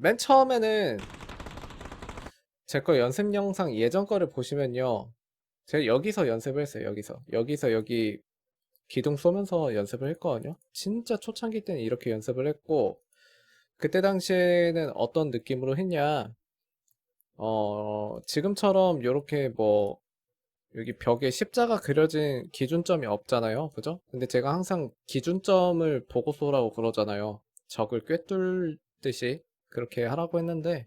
맨 처음에는 제 거 연습 영상 예전 거를 보시면요. 제가 여기서 연습을 했어요. 여기서. 여기서 여기 기둥 쏘면서 연습을 했거든요. 진짜 초창기 때는 이렇게 연습을 했고, 그때 당시에는 어떤 느낌으로 했냐. 어, 지금처럼 이렇게 뭐, 여기 벽에 십자가 그려진 기준점이 없잖아요. 그죠? 근데 제가 항상 기준점을 보고 쏘라고 그러잖아요. 적을 꿰뚫듯이 그렇게 하라고 했는데,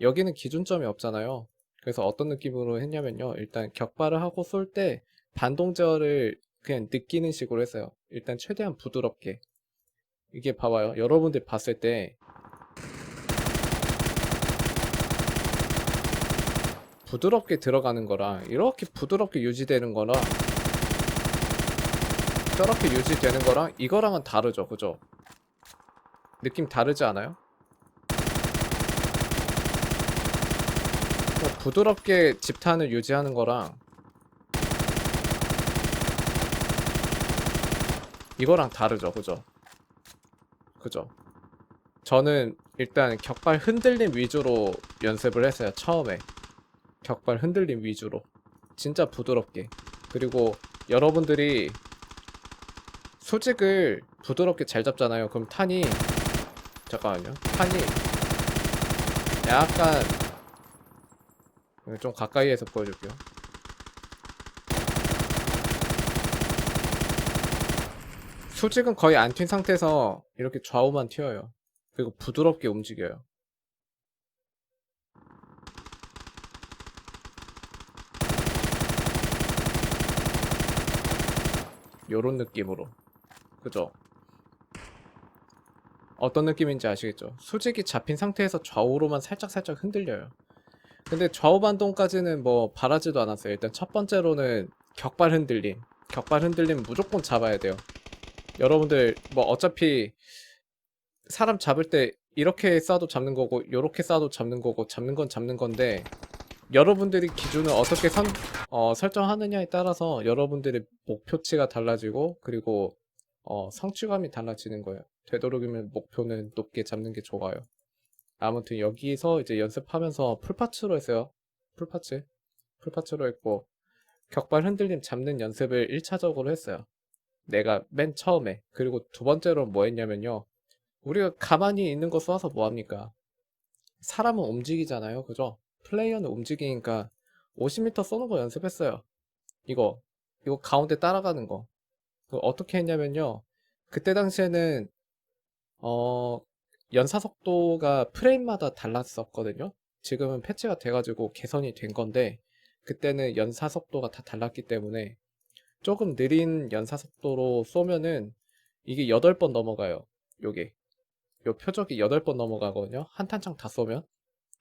여기는 기준점이 없잖아요. 그래서 어떤 느낌으로 했냐면요. 일단 격발을 하고 쏠 때 반동절을 그냥 느끼는 식으로 했어요. 일단 최대한 부드럽게. 이게 봐봐요. 여러분들 봤을 때 부드럽게 들어가는 거랑 이렇게 부드럽게 유지되는 거랑 저렇게 유지되는 거랑 이거랑은 다르죠. 그죠? 느낌 다르지 않아요? 그러니까 부드럽게 집탄을 유지하는 거랑 이거랑 다르죠, 그죠? 그죠? 저는 일단 격발 흔들림 위주로 연습을 했어요, 처음에. 격발 흔들림 위주로. 진짜 부드럽게. 그리고 여러분들이 수직을 부드럽게 잘 잡잖아요. 그럼 탄이, 잠깐만요. 탄이 약간, 좀 가까이에서 보여줄게요. 수직은 거의 안 튄 상태에서 이렇게 좌우만 튀어요. 그리고 부드럽게 움직여요. 요런 느낌으로. 그죠? 어떤 느낌인지 아시겠죠? 수직이 잡힌 상태에서 좌우로만 살짝살짝 흔들려요. 근데 좌우 반동까지는 뭐 바라지도 않았어요. 일단 첫 번째로는 격발 흔들림. 격발 흔들림 무조건 잡아야 돼요. 여러분들 뭐 어차피 사람 잡을 때 이렇게 쏴도 잡는 거고 요렇게 쏴도 잡는 거고 잡는 건 잡는 건데 여러분들이 기준을 어떻게 선, 어, 설정하느냐에 따라서 여러분들의 목표치가 달라지고 그리고 어, 성취감이 달라지는 거예요. 되도록이면 목표는 높게 잡는 게 좋아요. 아무튼 여기서 이제 연습하면서 풀파츠로 했어요. 풀파츠. 풀파츠로 했고 격발 흔들림 잡는 연습을 1차적으로 했어요. 내가 맨 처음에. 그리고 두 번째로 뭐 했냐면요. 우리가 가만히 있는 거 쏘아서 뭐 합니까? 사람은 움직이잖아요. 그죠? 플레이어는 움직이니까 50m 쏘는 거 연습했어요. 이거. 이거 가운데 따라가는 거. 그 어떻게 했냐면요. 그때 당시에는 어 연사 속도가 프레임마다 달랐었거든요. 지금은 패치가 돼가지고 개선이 된 건데 그때는 연사 속도가 다 달랐기 때문에 조금 느린 연사 속도로 쏘면은 이게 8번 넘어가요. 요게. 요 표적이 8번 넘어가거든요. 한 탄창 다 쏘면.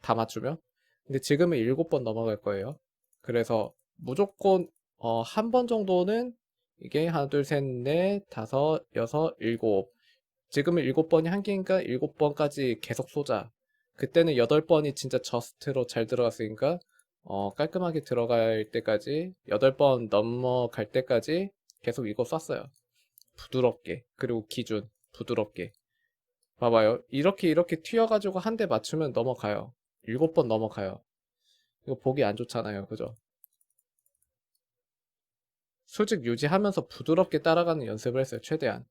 다 맞추면. 근데 지금은 7번 넘어갈 거예요. 그래서 무조건 어, 한 번 정도는 이게 하나, 둘, 셋, 넷, 다섯, 여섯, 일곱. 지금은 일곱 번이 한계니까 일곱 번까지 계속 쏘자. 그때는 여덟 번이 진짜 저스트로 잘 들어갔으니까 어, 깔끔하게 들어갈 때까지 8번 넘어갈 때까지 계속 이거 쐈어요. 부드럽게. 그리고 기준 부드럽게. 봐봐요. 이렇게 이렇게 튀어가지고 한 대 맞추면 넘어가요. 7번 넘어가요. 이거 보기 안 좋잖아요. 그죠? 수직 유지하면서 부드럽게 따라가는 연습을 했어요. 최대한.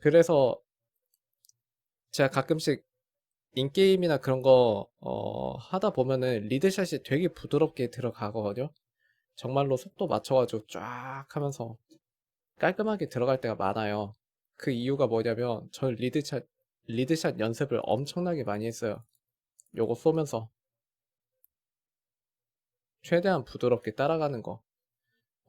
그래서 제가 가끔씩 인게임이나 그런 거 어, 하다 보면은 리드샷이 되게 부드럽게 들어가거든요. 정말로 속도 맞춰가지고 쫙 하면서 깔끔하게 들어갈 때가 많아요. 그 이유가 뭐냐면 전 리드샷 리드샷 연습을 엄청나게 많이 했어요. 요거 쏘면서 최대한 부드럽게 따라가는 거.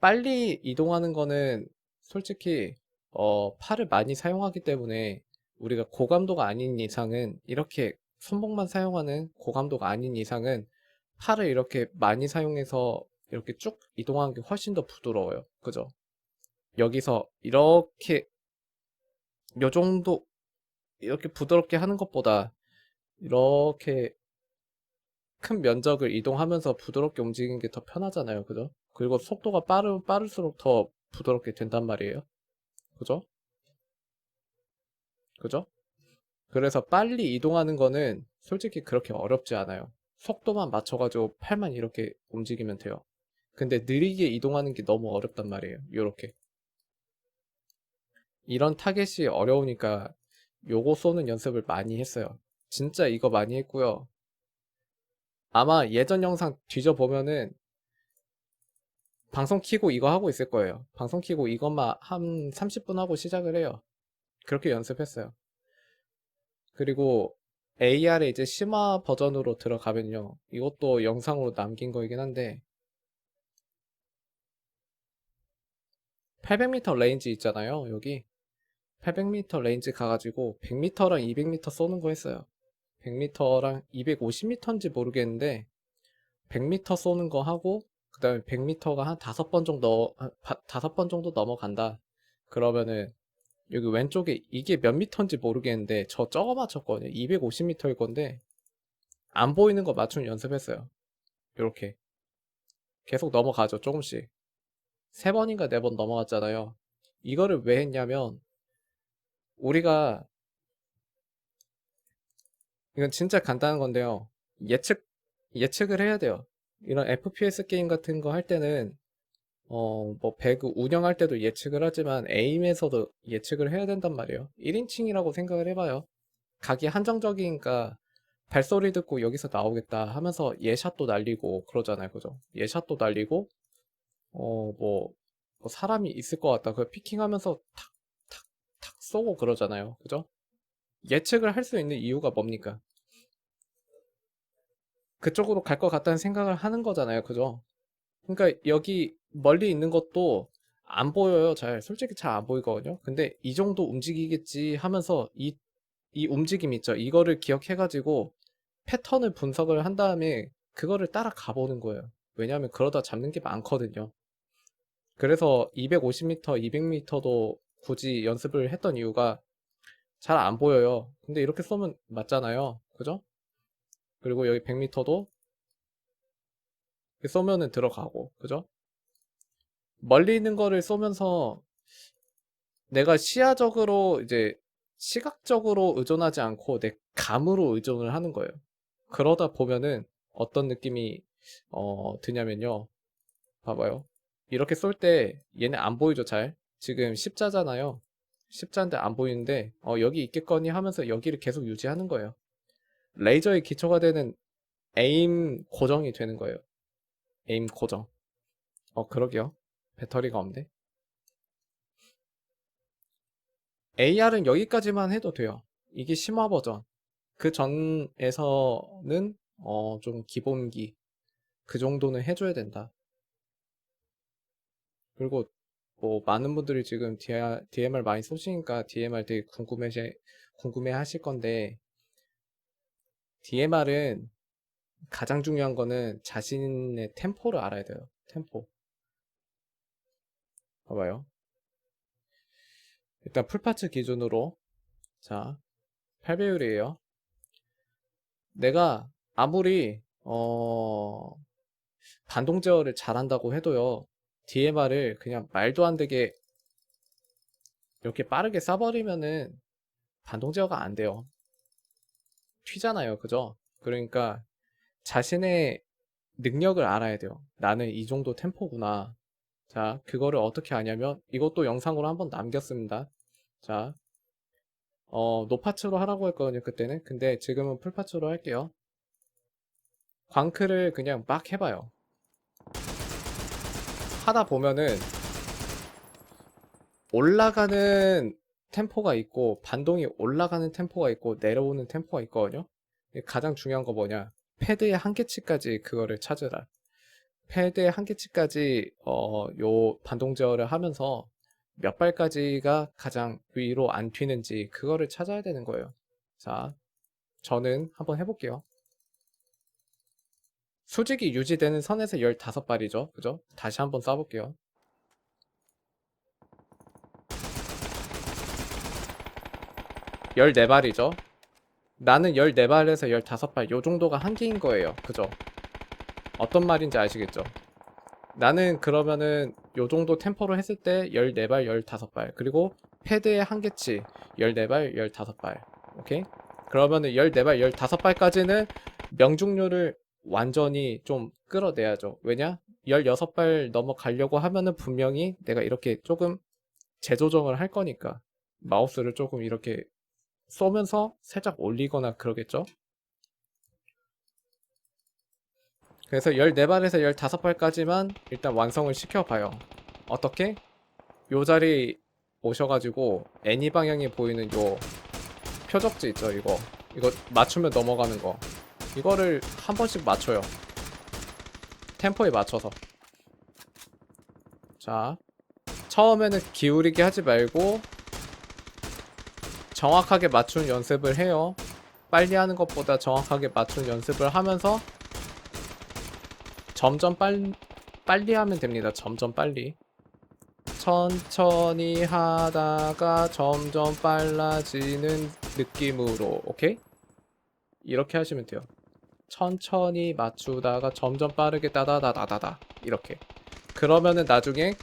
빨리 이동하는 거는 솔직히 어, 팔을 많이 사용하기 때문에 우리가 고감도가 아닌 이상은 이렇게 손목만 사용하는 고감도가 아닌 이상은 팔을 이렇게 많이 사용해서 이렇게 쭉 이동하는 게 훨씬 더 부드러워요. 그죠? 여기서 이렇게 요 정도 이렇게 부드럽게 하는 것보다 이렇게 큰 면적을 이동하면서 부드럽게 움직이는 게 더 편하잖아요. 그죠? 그리고 속도가 빠르, 빠를수록 더 부드럽게 된단 말이에요. 그죠? 그죠? 그래서 빨리 이동하는 거는 솔직히 그렇게 어렵지 않아요. 속도만 맞춰가지고 팔만 이렇게 움직이면 돼요. 근데 느리게 이동하는 게 너무 어렵단 말이에요. 요렇게. 이런 타겟이 어려우니까 요거 쏘는 연습을 많이 했어요. 진짜 이거 많이 했고요. 아마 예전 영상 뒤져보면은 방송 키고 이거 하고 있을 거예요. 방송 키고 이것만 한 30분 하고 시작을 해요. 그렇게 연습했어요. 그리고 AR의 이제 심화 버전으로 들어가면요. 이것도 영상으로 남긴 거이긴 한데 800m 레인지 있잖아요. 여기 800m 레인지 가가지고 100m랑 200m 쏘는 거 했어요. 100m랑 250m인지 모르겠는데 100m 쏘는 거 하고 그 다음에 100m가 한 다섯 번 정도 한 바- 다섯 번 정도 넘어간다. 그러면은 여기 왼쪽에 이게 몇 미터인지 모르겠는데 저 저거 맞췄거든요. 250m일 건데 안 보이는 거 맞춤 연습했어요. 이렇게 계속 넘어가죠. 조금씩 세 번인가 네 번 넘어갔잖아요. 이거를 왜 했냐면 우리가 이건 진짜 간단한 건데요. 예측 예측을 해야 돼요. 이런 FPS 게임 같은 거 할 때는 어, 뭐 배그 운영할 때도 예측을 하지만 에임에서도 예측을 해야 된단 말이에요. 1인칭이라고 생각을 해봐요. 각이 한정적이니까 발소리 듣고 여기서 나오겠다 하면서 예샷도 날리고 그러잖아요. 그죠? 예샷도 날리고 어, 뭐, 뭐 사람이 있을 것 같다. 그 피킹하면서 탁, 탁, 탁 쏘고 그러잖아요. 그죠? 예측을 할 수 있는 이유가 뭡니까? 그쪽으로 갈 것 같다는 생각을 하는 거잖아요. 그죠? 그러니까 여기 멀리 있는 것도 안 보여요. 잘. 솔직히 잘 안 보이거든요. 근데 이 정도 움직이겠지 하면서 이, 이 움직임 있죠. 이거를 기억해 가지고 패턴을 분석을 한 다음에 그거를 따라가 보는 거예요. 왜냐하면 그러다 잡는 게 많거든요. 그래서 250m, 200m도 굳이 연습을 했던 이유가 잘 안 보여요. 근데 이렇게 쏘면 맞잖아요. 그죠? 그리고 여기 100m도 쏘면은 들어가고, 그죠? 멀리 있는 거를 쏘면서 내가 시야적으로 이제 시각적으로 의존하지 않고 내 감으로 의존을 하는 거예요. 그러다 보면은 어떤 느낌이 어, 드냐면요. 봐봐요. 이렇게 쏠 때 얘네 안 보이죠, 잘? 지금 십자잖아요. 십자인데 안 보이는데 어, 여기 있겠거니 하면서 여기를 계속 유지하는 거예요. 레이저의 기초가 되는 에임 고정이 되는 거예요. 에임 고정. 어, 그러게요. 배터리가 없네. AR은 여기까지만 해도 돼요. 이게 심화 버전. 그 전에서는 어, 좀 기본기. 그 정도는 해줘야 된다. 그리고 뭐 많은 분들이 지금 DMR 많이 쏘시니까 DMR 되게 궁금해 궁금해 하실 건데 DMR은 가장 중요한 거는 자신의 템포를 알아야 돼요. 템포. 봐봐요. 일단 풀파츠 기준으로 자 8배율이에요. 내가 아무리 어 반동 제어를 잘한다고 해도요. DMR을 그냥 말도 안 되게 이렇게 빠르게 쏴버리면은 반동 제어가 안 돼요. 튀잖아요. 그죠? 그러니까 자신의 능력을 알아야 돼요. 나는 이 정도 템포구나. 자, 그거를 어떻게 하냐면 이것도 영상으로 한번 남겼습니다. 자, 어, 노파츠로 하라고 했거든요. 그때는. 근데 지금은 풀파츠로 할게요. 광크를 그냥 막 해봐요. 하다 보면은 올라가는 템포가 있고 반동이 올라가는 템포가 있고 내려오는 템포가 있거든요. 가장 중요한 거 뭐냐? 패드의 한계치까지 그거를 찾으라. 패드의 한계치까지 어, 요 반동 제어를 하면서 몇 발까지가 가장 위로 안 튀는지 그거를 찾아야 되는 거예요. 자, 저는 한번 해볼게요. 수직이 유지되는 선에서 15발이죠. 그죠? 다시 한번 쏴볼게요. 열네 발이죠 나는 14발에서 15발 요 정도가 한계인 거예요. 그죠? 어떤 말인지 아시겠죠? 나는 그러면은 요 정도 템포로 했을 때 14발, 15발 그리고 패드의 한계치 14발, 15발 오케이? 그러면은 14발, 15발까지는 명중률을 완전히 좀 끌어내야죠. 왜냐? 16발 넘어가려고 하면은 분명히 내가 이렇게 조금 재조정을 할 거니까 마우스를 조금 이렇게 쏘면서 살짝 올리거나 그러겠죠? 그래서 14발에서 15발까지만 일단 완성을 시켜봐요. 어떻게? 요 자리 오셔가지고 애니 방향이 보이는 요 표적지 있죠 이거. 이거 맞추면 넘어가는 거. 이거를 한 번씩 맞춰요. 템포에 맞춰서. 자 처음에는 기울이게 하지 말고 정확하게 맞춘 연습을 해요. 빨리 하는 것보다 정확하게 맞춘 연습을 하면서 점점 빨, 빨리 하면 됩니다. 점점 빨리. 천천히 하다가 점점 빨라지는 느낌으로 오케이? 이렇게 하시면 돼요. 천천히 맞추다가 점점 빠르게 따다다다다다. 이렇게. 그러면은 나중에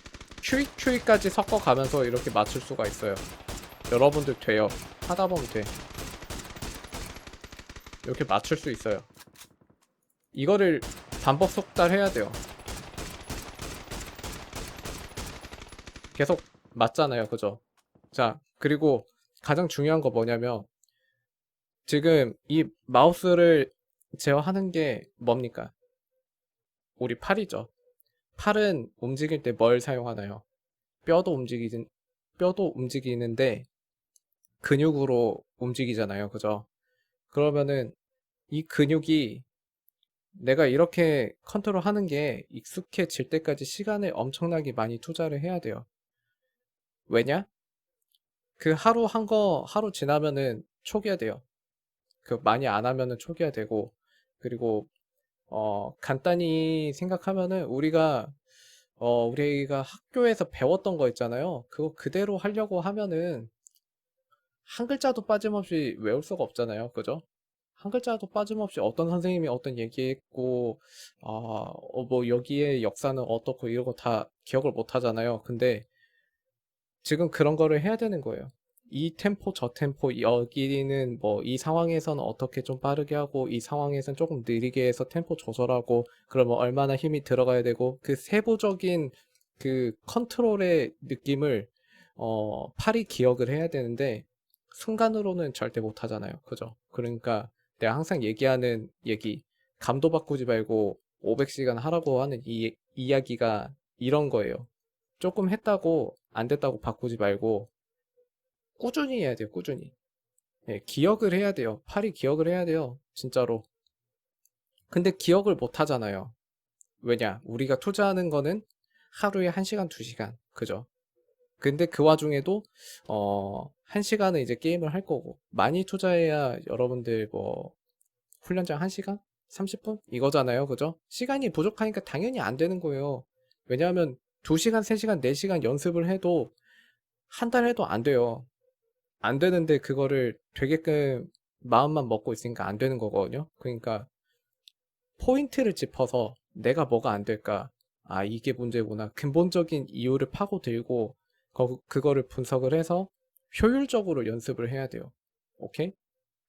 큐이 큐이까지 섞어가면서 이렇게 맞출 수가 있어요. 여러분들 돼요. 하다 보면 돼. 이렇게 맞출 수 있어요. 이거를 반복 속달 해야 돼요 계속 맞잖아요. 그죠? 자, 그리고 가장 중요한 거 뭐냐면 지금 이 마우스를 제어하는 게 뭡니까? 우리 팔이죠. 팔은 움직일 때 뭘 사용하나요? 뼈도 움직이진 뼈도 움직이는데 근육으로 움직이잖아요. 그죠? 그러면은 이 근육이 내가 이렇게 컨트롤 하는 게 익숙해질 때까지 시간을 엄청나게 많이 투자를 해야 돼요. 왜냐? 그 하루 한 거 하루 지나면은 초기화돼요. 그 많이 안 하면은 초기화되고 그리고 어 간단히 생각하면은 우리가 어 우리가 학교에서 배웠던 거 있잖아요. 그거 그대로 하려고 하면은 한 글자도 빠짐없이 외울 수가 없잖아요. 그죠? 한 글자도 빠짐없이 어떤 선생님이 어떤 얘기했고 아뭐 여기에 역사는 어떻고 이런 거다 기억을 못 하잖아요. 근데 지금 그런 거를 해야 되는 거예요. 이 템포, 저 템포, 여기는 뭐 이 상황에서는 어떻게 좀 빠르게 하고 이 상황에서는 조금 느리게 해서 템포 조절하고 그러면 얼마나 힘이 들어가야 되고 그 세부적인 그 컨트롤의 느낌을 어 팔이 기억을 해야 되는데 순간으로는 절대 못 하잖아요. 그죠? 그러니까 내가 항상 얘기하는 얘기 감도 바꾸지 말고 500시간 하라고 하는 이 이야기가 이런 거예요. 조금 했다고 안 됐다고 바꾸지 말고 꾸준히 해야 돼요. 꾸준히. 예, 기억을 해야 돼요. 팔이 기억을 해야 돼요. 진짜로. 근데 기억을 못 하잖아요. 왜냐? 우리가 투자하는 거는 하루에 1시간, 2시간. 그죠? 근데 그 와중에도 어, 1시간은 이제 게임을 할 거고 많이 투자해야 여러분들 뭐 훈련장 1시간? 30분? 이거잖아요. 그죠? 시간이 부족하니까 당연히 안 되는 거예요. 왜냐하면 2시간, 3시간, 4시간 연습을 해도 한 달 해도 안 돼요. 안 되는데 그거를 되게끔 마음만 먹고 있으니까 안 되는 거거든요. 그러니까 포인트를 짚어서 내가 뭐가 안 될까? 아, 이게 문제구나. 근본적인 이유를 파고들고 거, 그거를 분석을 해서 효율적으로 연습을 해야 돼요. 오케이?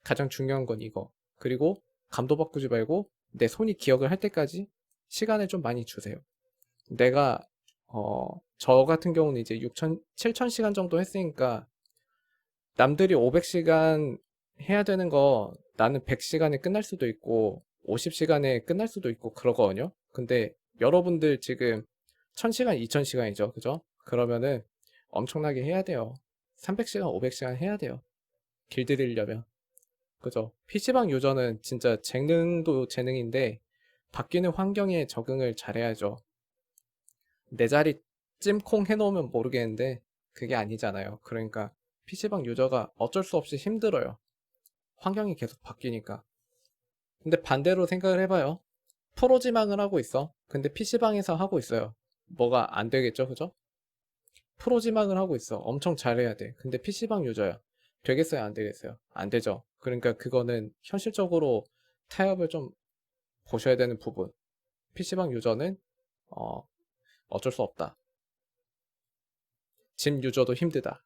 가장 중요한 건 이거. 그리고 감도 바꾸지 말고 내 손이 기억을 할 때까지 시간을 좀 많이 주세요. 내가 어, 저 같은 경우는 이제 6천, 7천 시간 정도 했으니까 남들이 500시간 해야 되는 거 나는 100시간에 끝날 수도 있고 50시간에 끝날 수도 있고 그러거든요. 근데 여러분들 지금 1000시간, 2000시간이죠. 그죠? 그러면은 엄청나게 해야 돼요. 300시간, 500시간 해야 돼요. 길들이려면. 그죠? PC방 유저는 진짜 재능도 재능인데 바뀌는 환경에 적응을 잘해야죠. 내 자리 찜콩 해놓으면 모르겠는데 그게 아니잖아요. 그러니까 PC방 유저가 어쩔 수 없이 힘들어요. 환경이 계속 바뀌니까. 근데 반대로 생각을 해봐요. 프로 지망을 하고 있어. 근데 PC방에서 하고 있어요. 뭐가 안 되겠죠, 그죠? 프로지망을 하고 있어. 엄청 잘해야 돼. 근데 PC방 유저야. 되겠어요, 안 되겠어요? 안 되죠. 그러니까 그거는 현실적으로 타협을 좀 보셔야 되는 부분. PC방 유저는 어, 어쩔 수 없다. 진 유저도 힘들다.